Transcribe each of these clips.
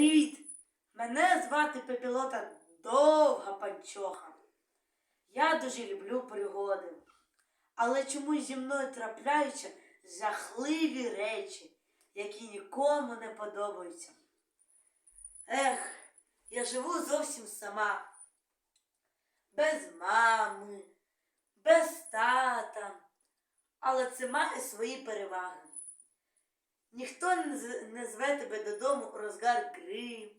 Привіт! Мене звати Пепілота Довга Панчоха. Я дуже люблю пригоди. Але чомусь зі мною трапляються жахливі речі, які нікому не подобаються. Ех, я живу зовсім сама. Без мами, без тата. Але це має свої переваги. Ніхто не зве тебе додому у розгар гри,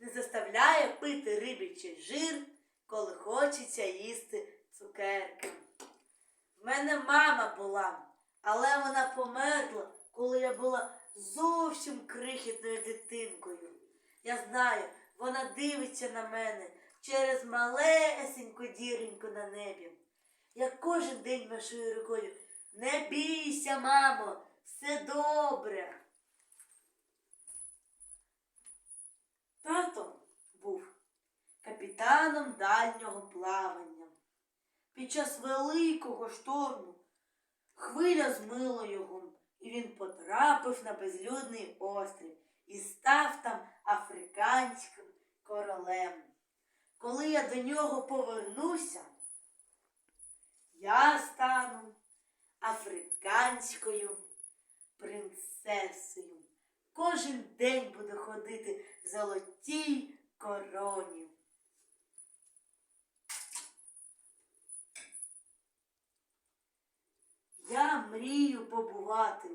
не заставляє пити рибячий жир, коли хочеться їсти цукерки. В мене мама була, але вона померла, коли я була зовсім крихітною дитинкою. Я знаю, вона дивиться на мене через малесеньку діреньку на небі. Я кожен день машую рукою. Не бійся, мамо, все добре. Тато був капітаном дальнього плавання. Під час великого шторму хвиля змила його, і він потрапив на безлюдний острів і став там африканським королем. Коли я до нього повернуся, я стану африканською принцесою. Кожен день буду ходити в золотій короні. Я мрію побувати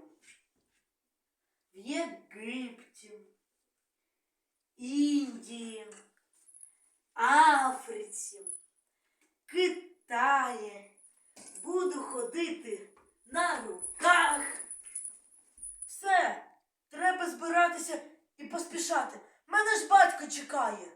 в Єгипті, Індії, Африці, Китаї. Буду ходити на руках. Все, треба збиратися і поспішати. Мене ж батько чекає.